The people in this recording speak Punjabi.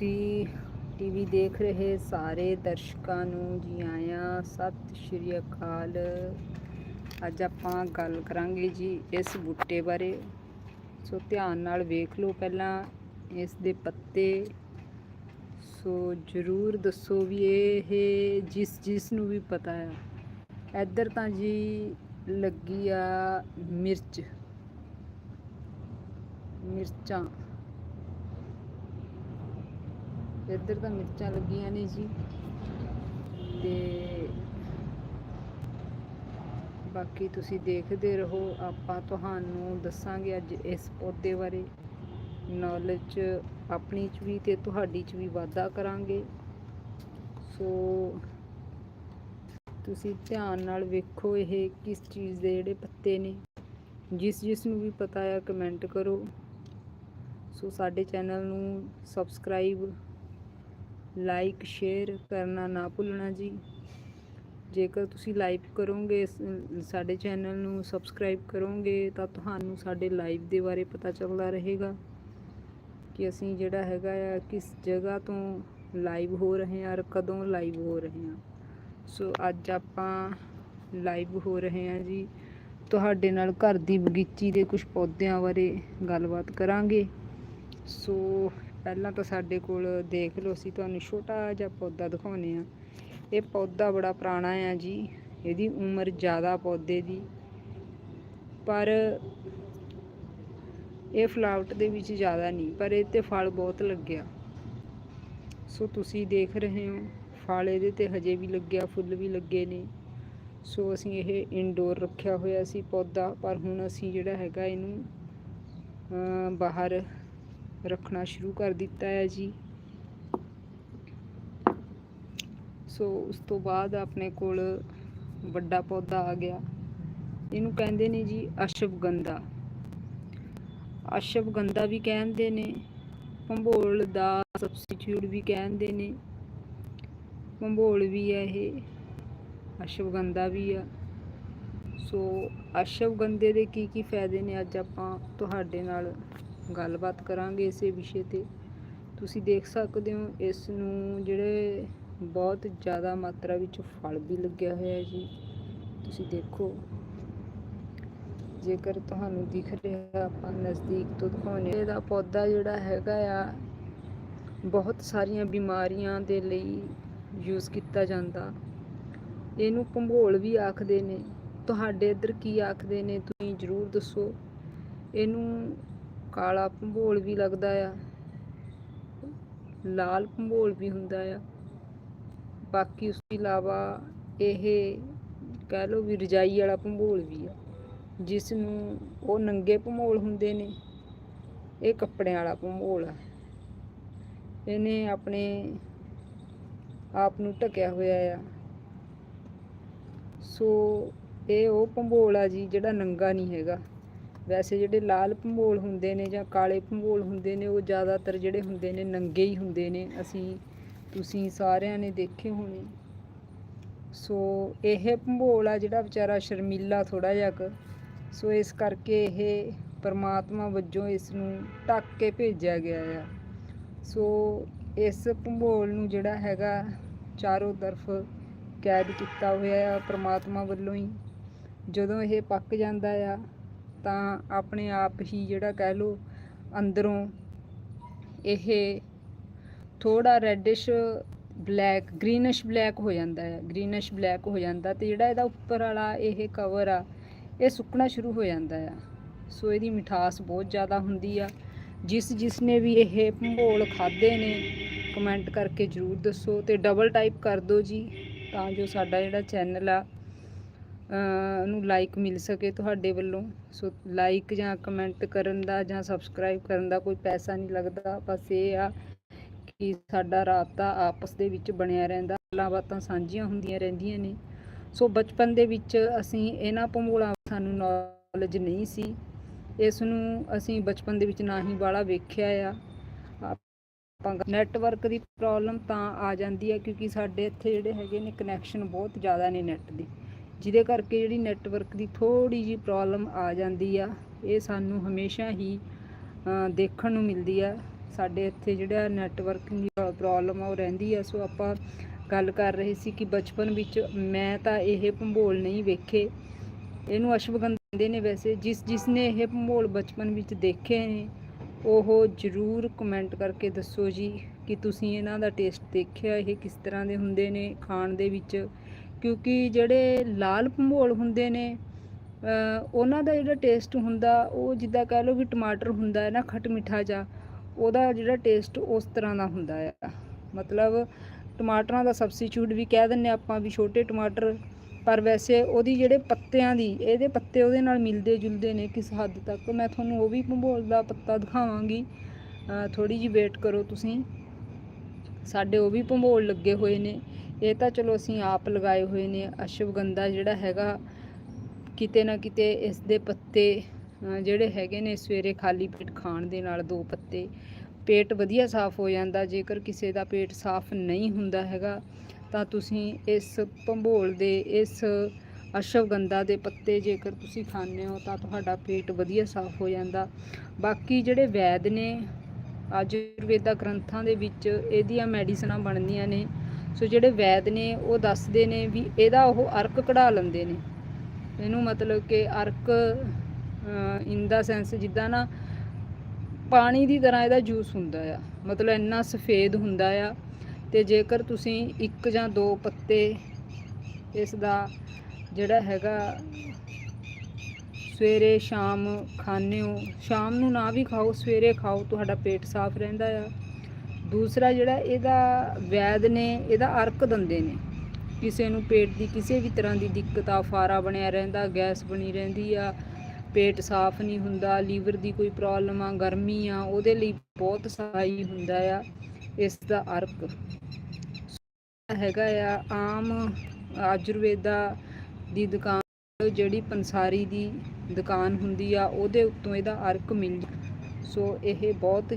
ਤੁਸੀਂ ਟੀਵੀ ਦੇਖ ਰਹੇ ਸਾਰੇ ਦਰਸ਼ਕਾਂ ਨੂੰ ਜੀ ਆਇਆਂ, ਸਤਿ ਸ਼੍ਰੀ ਅਕਾਲ। ਅੱਜ ਆਪਾਂ ਗੱਲ ਕਰਾਂਗੇ ਜੀ ਇਸ ਬੂਟੇ ਬਾਰੇ। ਸੋ ਧਿਆਨ ਨਾਲ ਵੇਖ ਲਓ ਪਹਿਲਾਂ ਇਸ ਦੇ ਪੱਤੇ। ਸੋ ਜਰੂਰ ਦੱਸੋ ਵੀ ਇਹ ਜਿਸ ਜਿਸ ਨੂੰ ਵੀ ਪਤਾ ਆ। ਇੱਧਰ ਤਾਂ ਜੀ ਲੱਗੀ ਆ ਮਿਰਚ। ਮਿਰਚਾਂ। ਇੱਧਰ ਤਾਂ ਮਿਰਚਾਂ ਲੱਗੀਆਂ ਨੇ ਜੀ। ਤੇ ਬਾਕੀ ਤੁਸੀਂ ਦੇਖਦੇ ਰਹੋ, ਆਪਾਂ ਤੁਹਾਨੂੰ ਦੱਸਾਂਗੇ ਅੱਜ ਇਸ ਪੌਦੇ ਬਾਰੇ। ਨੌਲੇਜ ਆਪਣੀ ਚ ਵੀ ਤੇ ਤੁਹਾਡੀ ਚ ਵੀ ਵਾਧਾ ਕਰਾਂਗੇ। ਸੋ ਤੁਸੀਂ ਧਿਆਨ ਨਾਲ ਵੇਖੋ ਇਹ ਕਿਸ ਚੀਜ਼ ਦੇ ਜਿਹੜੇ ਪੱਤੇ ਨੇ। ਜਿਸ ਜਿਸ ਨੂੰ ਵੀ ਪਤਾ ਆ ਕਮੈਂਟ ਕਰੋ। ਸੋ ਸਾਡੇ ਚੈਨਲ ਨੂੰ ਸਬਸਕ੍ਰਾਈਬ ਲਾਈਕ, ਸ਼ੇਅਰ ਕਰਨਾ ਨਾ ਭੁੱਲਣਾ ਜੀ। ਜੇਕਰ ਤੁਸੀਂ ਲਾਈਵ ਕਰੋਗੇ ਸਾਡੇ ਚੈਨਲ ਨੂੰ ਸਬਸਕ੍ਰਾਈਬ ਕਰੋਗੇ, ਤਾਂ ਤੁਹਾਨੂੰ ਸਾਡੇ ਲਾਈਵ ਦੇ ਬਾਰੇ ਪਤਾ ਚੱਲਦਾ ਰਹੇਗਾ ਕਿ ਅਸੀਂ ਜਿਹੜਾ ਹੈਗਾ ਆ, ਕਿਸ ਜਗ੍ਹਾ ਤੋਂ ਲਾਈਵ ਹੋ ਰਹੇ ਹਾਂ, ਔਰ ਕਦੋਂ ਲਾਈਵ ਹੋ ਰਹੇ ਹਾਂ। ਸੋ ਅੱਜ ਆਪਾਂ ਲਾਈਵ ਹੋ ਰਹੇ ਹਾਂ ਜੀ। ਤੁਹਾਡੇ ਨਾਲ ਘਰ ਦੀ ਬਗੀਚੀ ਦੇ ਕੁਝ ਪੌਦਿਆਂ ਬਾਰੇ ਗੱਲਬਾਤ ਕਰਾਂਗੇ। ਸੋ ਪਹਿਲਾਂ ਤਾਂ ਸਾਡੇ ਕੋਲ ਦੇਖ ਲਓ ਅਸੀਂ, ਤੁਹਾਨੂੰ ਛੋਟਾ ਜਿਹਾ ਪੌਦਾ ਦਿਖਾਉਂਦੇ ਆ ਇਹ ਪੌਦਾ ਬੜਾ ਪੁਰਾਣਾ ਆ ਜੀ, ਇਹਦੀ ਉਮਰ ਜ਼ਿਆਦਾ ਪੌਦੇ ਦੀ। ਪਰ ਇਹ ਫਲਾਵਟ ਦੇ ਵਿੱਚ ਜ਼ਿਆਦਾ ਨਹੀਂ, ਪਰ ਇਹ ਤੇ ਫਲ ਬਹੁਤ ਲੱਗਿਆ। ਸੋ ਤੁਸੀਂ ਦੇਖ ਰਹੇ ਹੋ, ਫਲ ਇਹਦੇ ਤੇ ਹਜੇ ਵੀ ਲੱਗਿਆ, ਫੁੱਲ ਵੀ ਲੱਗੇ ਨੇ। ਸੋ ਅਸੀਂ ਇਹ ਇਨਡੋਰ ਰੱਖਿਆ ਹੋਇਆ ਸੀ ਪੌਦਾ, ਪਰ ਹੁਣ ਅਸੀਂ ਜਿਹੜਾ ਹੈਗਾ ਇਹਨੂੰ ਬਾਹਰ ਰੱਖਣਾ ਸ਼ੁਰੂ ਕਰ ਦਿੱਤਾ ਹੈ ਜੀ। ਸੋ ਉਸ ਤੋਂ ਬਾਅਦ ਆਪਣੇ ਕੋਲ ਵੱਡਾ ਪੌਦਾ ਆ ਗਿਆ। ਇਹਨੂੰ ਕਹਿੰਦੇ ਨੇ ਜੀ ਅਸ਼ਵਗੰਧਾ ਅਸ਼ਵਗੰਧਾ ਵੀ ਕਹਿੰਦੇ ਨੇ, ਭੰਬੋਲ ਦਾ ਸਬਸਟੀਟਿਊਟ ਵੀ ਕਹਿੰਦੇ ਨੇ। ਭੰਬੋਲ ਵੀ ਹੈ ਇਹ ਅਸ਼ਵਗੰਧਾ ਵੀ ਆ। ਸੋ ਅਸ਼ਵਗੰਧੇ ਦੇ ਕੀ ਕੀ ਫਾਇਦੇ ਨੇ ਅੱਜ ਆਪਾਂ ਤੁਹਾਡੇ ਨਾਲ ਗੱਲਬਾਤ ਕਰਾਂਗੇ ਇਸੇ ਵਿਸ਼ੇ ਤੇ। ਤੁਸੀਂ ਦੇਖ ਸਕਦੇ ਹੋ, ਇਸ ਨੂੰ ਜਿਹੜੇ ਬਹੁਤ ਜ਼ਿਆਦਾ ਮਾਤਰਾ ਵਿੱਚ ਫਲ ਵੀ ਲੱਗਿਆ ਹੋਇਆ ਹੈ ਜੀ। ਤੁਸੀਂ ਦੇਖੋ, ਜੇਕਰ ਤੁਹਾਨੂੰ ਦਿਖ ਰਿਹਾ ਆਪਾਂ ਨਜ਼ਦੀਕ ਤੋਂ ਦਿਖਾਉਂਦੇ ਇਹਦਾ ਪੌਦਾ ਜਿਹੜਾ ਹੈਗਾ ਆ, ਬਹੁਤ ਸਾਰੀਆਂ ਬਿਮਾਰੀਆਂ ਦੇ ਲਈ ਯੂਜ਼ ਕੀਤਾ ਜਾਂਦਾ। ਇਹਨੂੰ ਭੰਬੋਲ ਵੀ ਆਖਦੇ ਨੇ। ਤੁਹਾਡੇ ਇੱਧਰ ਕੀ ਆਖਦੇ ਨੇ, ਤੁਸੀਂ ਜਰੂਰ ਦੱਸੋ। ਇਹਨੂੰ ਕਾਲਾ ਭੰਬੋਲ ਵੀ ਲੱਗਦਾ ਆ। ਲਾਲ ਭੰਬੋਲ ਵੀ ਹੁੰਦਾ ਆ। ਬਾਕੀ ਉਸ ਤੋਂ ਇਲਾਵਾ ਇਹ ਕਹਿ ਲਓ ਵੀ ਰਜਾਈ ਵਾਲਾ ਭੰਬੋਲ ਵੀ ਆ, ਜਿਸ ਨੂੰ ਉਹ ਨੰਗੇ ਭੰਬੋਲ ਹੁੰਦੇ ਨੇ, ਇਹ ਕੱਪੜਿਆਂ ਵਾਲਾ ਭੰਬੋਲ ਆ। ਇਹਨੇ ਆਪਣੇ ਆਪ ਨੂੰ ਢਕਿਆ ਹੋਇਆ ਆ। ਸੋ ਇਹ ਉਹ ਭੰਬੋਲ ਆ ਜੀ ਜਿਹੜਾ ਨੰਗਾ ਨਹੀਂ ਹੈਗਾ। ਵੈਸੇ ਜਿਹੜੇ ਲਾਲ ਭੰਬੋਲ ਹੁੰਦੇ ਨੇ ਜਾਂ ਕਾਲੇ ਭੰਬੋਲ ਹੁੰਦੇ ਨੇ, ਉਹ ਜ਼ਿਆਦਾਤਰ ਜਿਹੜੇ ਹੁੰਦੇ ਨੇ ਨੰਗੇ ਹੀ ਹੁੰਦੇ ਨੇ। ਅਸੀਂ, ਤੁਸੀਂ ਸਾਰਿਆਂ ਨੇ ਦੇਖੇ ਹੋਣੇ। ਸੋ ਇਹ ਭੰਬੋਲ ਆ ਜਿਹੜਾ ਵਿਚਾਰਾ ਸ਼ਰਮੀਲਾ ਥੋੜਾ ਜਿਹਾ ਕੁ। ਸੋ ਇਸ ਕਰਕੇ ਇਹ ਪਰਮਾਤਮਾ ਵੱਜੋਂ ਇਸ ਨੂੰ ਢੱਕ ਕੇ ਭੇਜਿਆ ਗਿਆ ਆ। ਸੋ ਇਸ ਭੰਬੋਲ ਨੂੰ ਜਿਹੜਾ ਹੈਗਾ, ਚਾਰੋਂ ਤਰਫ ਕੈਦ ਕੀਤਾ ਹੋਇਆ ਆ ਪਰਮਾਤਮਾ ਵੱਲੋਂ ਹੀ। ਜਦੋਂ ਇਹ ਪੱਕ ਜਾਂਦਾ ਆ ਤਾਂ ਆਪਣੇ ਆਪ ਹੀ ਜਿਹੜਾ ਕਹਿ ਲਓ ਅੰਦਰੋਂ ਇਹ ਥੋੜਾ ਰੈਡਿਸ਼ ਬਲੈਕ ਗ੍ਰੀਨਿਸ਼ ਬਲੈਕ ਹੋ ਜਾਂਦਾ ਹੈ ਗ੍ਰੀਨਿਸ਼ ਬਲੈਕ ਹੋ ਜਾਂਦਾ ਤੇ ਜਿਹੜਾ ਇਹਦਾ ਉੱਪਰ ਵਾਲਾ ਇਹ ਕਵਰ ਆ, ਇਹ ਸੁੱਕਣਾ ਸ਼ੁਰੂ ਹੋ ਜਾਂਦਾ ਆ। ਸੋ ਇਹਦੀ ਮਿਠਾਸ ਬਹੁਤ ਜ਼ਿਆਦਾ ਹੁੰਦੀ ਆ। ਜਿਸ ਜਿਸ ਨੇ ਵੀ ਇਹ ਭੰਗੋਲ ਖਾਦੇ ਨੇ ਕਮੈਂਟ ਕਰਕੇ ਜਰੂਰ ਦੱਸੋ ਤੇ ਡਬਲ ਟਾਈਪ ਕਰ ਦਿਓ ਜੀ ਤਾਂ ਜੋ ਸਾਡਾ ਜਿਹੜਾ ਚੈਨਲ ਆ ਨੂੰ ਲਾਈਕ ਮਿਲ ਸਕੇ ਤੁਹਾਡੇ ਵੱਲੋਂ। ਸੋ ਲਾਈਕ ਜਾਂ ਕਮੈਂਟ ਕਰਨ ਦਾ ਜਾਂ ਸਬਸਕ੍ਰਾਈਬ ਕਰਨ ਦਾ ਕੋਈ ਪੈਸਾ ਨਹੀਂ ਲੱਗਦਾ। ਬਸ ਇਹ ਆ ਕਿ ਸਾਡਾ ਰਾਬਤਾ ਆਪਸ ਦੇ ਵਿੱਚ ਬਣਿਆ ਰਹਿੰਦਾ। ਗੱਲਾਂ ਬਾਤਾਂ ਸਾਂਝੀਆਂ ਹੁੰਦੀਆਂ ਰਹਿੰਦੀਆਂ ਨੇ। ਸੋ ਬਚਪਨ ਦੇ ਵਿੱਚ ਅਸੀਂ ਇਹਨਾਂ ਭੰਬੋਲਾਂ ਸਾਨੂੰ ਨੌਲੇਜ ਨਹੀਂ ਸੀ। ਇਸ ਨੂੰ ਅਸੀਂ ਬਚਪਨ ਦੇ ਵਿੱਚ ਨਾ ਹੀ ਬਾਹਲਾ ਵੇਖਿਆ ਆ। ਆਪਾਂ ਨੈਟਵਰਕ ਦੀ ਪ੍ਰੋਬਲਮ ਤਾਂ ਆ ਜਾਂਦੀ ਹੈ ਕਿਉਂਕਿ ਸਾਡੇ ਇੱਥੇ ਜਿਹੜੇ ਹੈਗੇ ਨੇ ਕਨੈਕਸ਼ਨ ਬਹੁਤ ਜ਼ਿਆਦਾ ਨੇ ਨੈਟ ਦੇ। ਜਿਹਦੇ ਕਰਕੇ ਜਿਹੜੀ ਨੈਟਵਰਕ ਦੀ ਥੋੜੀ ਜੀ ਪ੍ਰੋਬਲਮ ਆ ਜਾਂਦੀ ਆ, ਇਹ ਸਾਨੂੰ ਹਮੇਸ਼ਾ ਹੀ ਦੇਖਣ ਨੂੰ ਮਿਲਦੀ ਆ। ਸਾਡੇ ਇੱਥੇ ਜਿਹੜਾ ਨੈਟਵਰਕ ਦੀ ਪ੍ਰੋਬਲਮ ਆ, ਉਹ ਰਹਿੰਦੀ ਆ। ਸੋ ਆਪਾਂ ਗੱਲ ਕਰ ਰਹੇ ਸੀ ਕਿ ਬਚਪਨ ਵਿੱਚ ਮੈਂ ਤਾਂ ਇਹ ਭੰਬੋਲ ਨਹੀਂ ਵੇਖੇ। ਇਹਨੂੰ ਅਸ਼ਵਗੰਧ ਕਹਿੰਦੇ ਨੇ ਵੈਸੇ। ਜਿਸ ਜਿਸ ਨੇ ਇਹ ਭੰਬੋਲ ਬਚਪਨ ਵਿੱਚ ਦੇਖੇ ਨੇ, ਉਹ ਜ਼ਰੂਰ ਕਮੈਂਟ ਕਰਕੇ ਦੱਸੋ ਜੀ ਕਿ ਤੁਸੀਂ ਇਹਨਾਂ ਦਾ ਟੇਸਟ ਦੇਖਿਆ? ਇਹ ਕਿਸ ਤਰ੍ਹਾਂ ਦੇ ਹੁੰਦੇ ਨੇ? ਖਾਣ ਦੇ ਵਿੱਚ ਕਿਉਂਕਿ ਜਿਹੜੇ ਲਾਲ ਭੰਬੋਲ ਹੁੰਦੇ ਨੇ ਉਹਨਾਂ ਦਾ ਜਿਹੜਾ ਟੇਸਟ ਹੁੰਦਾ, ਉਹ ਜਿੱਦਾਂ ਕਹਿ ਲਓ ਵੀ ਟਮਾਟਰ ਹੁੰਦਾ ਹੈ ਨਾ, ਖੱਟ ਮਿੱਠਾ ਜਿਹਾ, ਉਹਦਾ ਜਿਹੜਾ ਟੇਸਟ ਉਸ ਤਰ੍ਹਾਂ ਦਾ ਹੁੰਦਾ ਆ। ਮਤਲਬ ਟਮਾਟਰਾਂ ਦਾ ਸਬਸਟੀਚਿਊਟ ਵੀ ਕਹਿ ਦਿੰਨੇ ਆਪਾਂ ਵੀ ਛੋਟੇ ਟਮਾਟਰ, ਪਰ ਵੈਸੇ ਉਹਦੀ ਜਿਹੜੇ ਪੱਤਿਆਂ ਦੀ, ਇਹਦੇ ਪੱਤੇ ਉਹਦੇ ਨਾਲ ਮਿਲਦੇ ਜੁਲਦੇ ਨੇ ਕਿਸ ਹੱਦ ਤੱਕ। ਮੈਂ ਤੁਹਾਨੂੰ ਉਹ ਵੀ ਭੰਬੋਲ ਦਾ ਪੱਤਾ ਦਿਖਾਵਾਂਗੀ। ਥੋੜੀ ਜਿਹੀ ਵੇਟ ਕਰੋ ਤੁਸੀਂ। ਸਾਡੇ ਉਹ ਵੀ ਭੰਬੋਲ ਲੱਗੇ ਹੋਏ ਨੇ। ਇਹ ਤਾਂ ਚਲੋ ਅਸੀਂ ਆਪ ਲਗਾਏ ਹੋਏ ਨੇ ਅਸ਼ਵਗੰਧਾ ਜਿਹੜਾ ਹੈਗਾ, ਕਿਤੇ ਨਾ ਕਿਤੇ ਇਸ ਦੇ ਪੱਤੇ ਜਿਹੜੇ ਹੈਗੇ ਨੇ ਸਵੇਰੇ ਖਾਲੀ ਪੇਟ ਖਾਣ ਦੇ ਨਾਲ ਦੋ ਪੱਤੇ, ਪੇਟ ਵਧੀਆ ਸਾਫ਼ ਹੋ ਜਾਂਦਾ, ਜੇਕਰ ਕਿਸੇ ਦਾ ਪੇਟ ਸਾਫ਼ ਨਹੀਂ ਹੁੰਦਾ ਹੈਗਾ, ਤਾਂ ਤੁਸੀਂ ਇਸ ਭੰਬੋਲ ਦੇ, ਇਸ ਅਸ਼ਵਗੰਧਾ ਦੇ ਪੱਤੇ ਜੇਕਰ ਤੁਸੀਂ ਖਾਂਦੇ ਹੋ, ਤਾਂ ਤੁਹਾਡਾ ਪੇਟ ਵਧੀਆ ਸਾਫ਼ ਹੋ ਜਾਂਦਾ। ਬਾਕੀ ਜਿਹੜੇ ਵੈਦ ਨੇ, ਆਯੁਰਵੇਦਾ ਗ੍ਰੰਥਾਂ ਦੇ ਵਿੱਚ ਇਹਦੀਆਂ ਮੈਡੀਸਨਾਂ ਬਣਦੀਆਂ ਨੇ ਸੋ ਜਿਹੜੇ ਵੈਦ ਨੇ, ਉਹ ਦੱਸਦੇ ਨੇ ਵੀ ਇਹਦਾ ਉਹ ਅਰਕ ਕਢਾ ਲੈਂਦੇ ਨੇ। ਇਹਨੂੰ ਮਤਲਬ ਕਿ ਅਰਕ ਇਨ ਦਾ ਸੈਂਸ ਜਿੱਦਾਂ ਨਾ ਪਾਣੀ ਦੀ ਤਰ੍ਹਾਂ ਇਹਦਾ ਜੂਸ ਹੁੰਦਾ ਆ। ਮਤਲਬ ਇੰਨਾ ਸਫੇਦ ਹੁੰਦਾ ਆ ਤੇ ਜੇਕਰ ਤੁਸੀਂ ਇੱਕ ਜਾਂ ਦੋ ਪੱਤੇ ਇਸ ਦਾ ਜਿਹੜਾ ਹੈਗਾ ਸਵੇਰੇ, ਸ਼ਾਮ ਖਾਂਦੇ ਹੋ, ਸ਼ਾਮ ਨੂੰ ਨਾ ਵੀ ਖਾਓ, ਸਵੇਰੇ ਖਾਓ, ਤੁਹਾਡਾ ਪੇਟ ਸਾਫ਼ ਰਹਿੰਦਾ ਆ। ਦੂਸਰਾ ਜਿਹੜਾ ਇਹਦਾ ਵੈਦ ਨੇ, ਇਹਦਾ ਅਰਕ ਦਿੰਦੇ ਨੇ। ਕਿਸੇ ਨੂੰ ਪੇਟ ਦੀ ਕਿਸੇ ਵੀ ਤਰ੍ਹਾਂ ਦੀ ਦਿੱਕਤ ਆ, ਫਾਰਾ ਬਣਿਆ ਰਹਿੰਦਾ, ਗੈਸ ਬਣੀ ਰਹਿੰਦੀ ਆ, ਪੇਟ ਸਾਫ਼ ਨਹੀਂ ਹੁੰਦਾ, ਲੀਵਰ ਦੀ ਕੋਈ ਪ੍ਰੋਬਲਮ ਆ, ਗਰਮੀ ਆ, ਉਹਦੇ ਲਈ ਬਹੁਤ ਸਹਾਈ ਹੁੰਦਾ ਆ ਇਸ ਦਾ ਅਰਕ। ਹੈਗਾ ਆ ਆਮ ਆਯੁਰਵੇਦਾ ਦੀ ਦੁਕਾਨ, ਜਿਹੜੀ ਪੰਸਾਰੀ ਦੀ ਦੁਕਾਨ ਹੁੰਦੀ ਆ, ਉਹਦੇ ਉੱਤੋਂ ਇਹਦਾ ਅਰਕ ਮਿਲ, ਸੋ ਇਹ ਬਹੁਤ